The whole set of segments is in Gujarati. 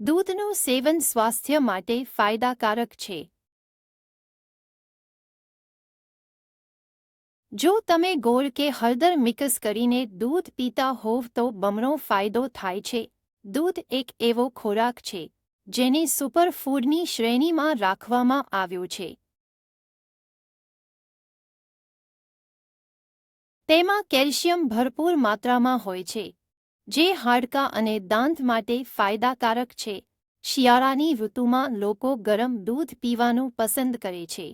દૂધનું સેવન સ્વાસ્થ્ય માટે ફાયદાકારક છે. જો તમે ગોળ કે હળદર મિક્સ કરીને દૂધ પીતા હોવ તો બમણો ફાયદો થાય છે. દૂધ એક એવો ખોરાક છે, જેને સુપરફૂડની શ્રેણીમાં રાખવામાં આવ્યો છે. તેમાં કેલ્શિયમ ભરપૂર માત્રામાં હોય છે. જે હાડકાં અને દાંત માટે ફાયદાકારક છે. શિયાળાની ઋતુમાં લોકો ગરમ દૂધ પીવાનું પસંદ કરે છે.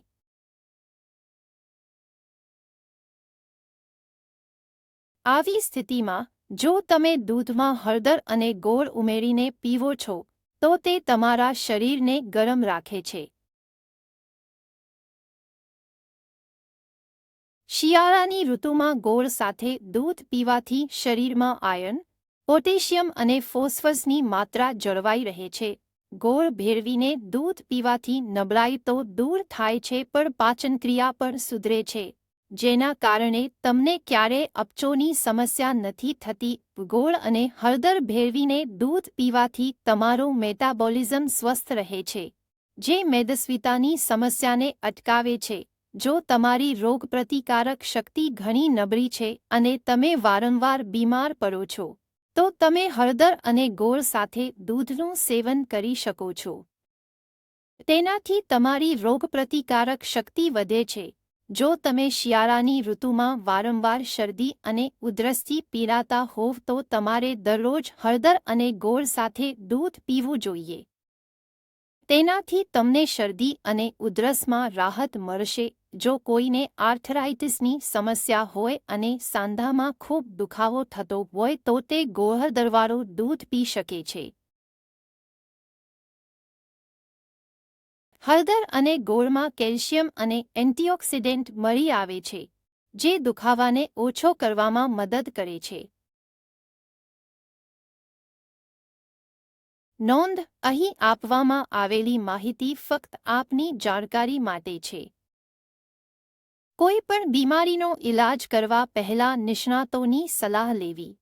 આવી સ્થિતિમાં, જો તમે દૂધમાં હળદર અને ગોળ ઉમેરીને પીવો છો, તો તે તમારા શરીરને ગરમ રાખે છે. શિયાળાની ઋતુમાં ગોળ સાથે દૂધ પીવાથી શરીરમાં આયર્ન પોટેશિયમ અને ફોસ્ફરસની માત્રા જળવાઈ રહે છે. ગોળ ભેળવીને દૂધ પીવાથી નબળાઈ તો દૂર થાય છે, પણ પાચનક્રિયા પણ સુધરે છે. જેના કારણે તમને ક્યારે અપચોની સમસ્યા નથી થતી. ગોળ અને હળદર ભેળવીને દૂધ પીવાથી તમારું મેટાબોલિઝમ સ્વસ્થ રહે છે, જે મેદસ્વીતાની સમસ્યાને અટકાવે છે. જો તમારી રોગપ્રતિકારક શક્તિ ઘણી નબળી છે અને તમે વારંવાર બીમાર પડો છો તો તમે હળદર અને ગોળ સાથે દૂધનું સેવન કરી શકો છો. તેનાથી તમારી રોગપ્રતિકારક શક્તિ વધે છે. જો તમે શિયાળાની ઋતુમાં વારંવાર શરદી અને ઉધરસથી પીડાતા હોવ તો તમારે દરરોજ હળદર અને ગોળ સાથે દૂધ પીવું જોઈએ. તેનાથી તમને શરદી અને ઉધરસમાં રાહત મળશે. જો કોઈને આર્થરાઇટિસની સમસ્યા હોય અને સાંધામાં ખૂબ દુખાવો થતો હોય તો તે ગોહળદરવાળું દૂધ પી શકે છે. હળદર અને ગોળમાં કેલ્શિયમ અને એન્ટીઓક્સિડન્ટ મળી આવે છે, જે દુખાવાને ઓછો કરવામાં મદદ કરે છે. નોંધ અહીં આપવામાં આવેલી માહિતી ફક્ત આપની જાણકારી માટે છે. કોઈ પણ બીમારીનો ઇલાજ કરવા પહેલા નિષ્ણાતોની સલાહ લેવી.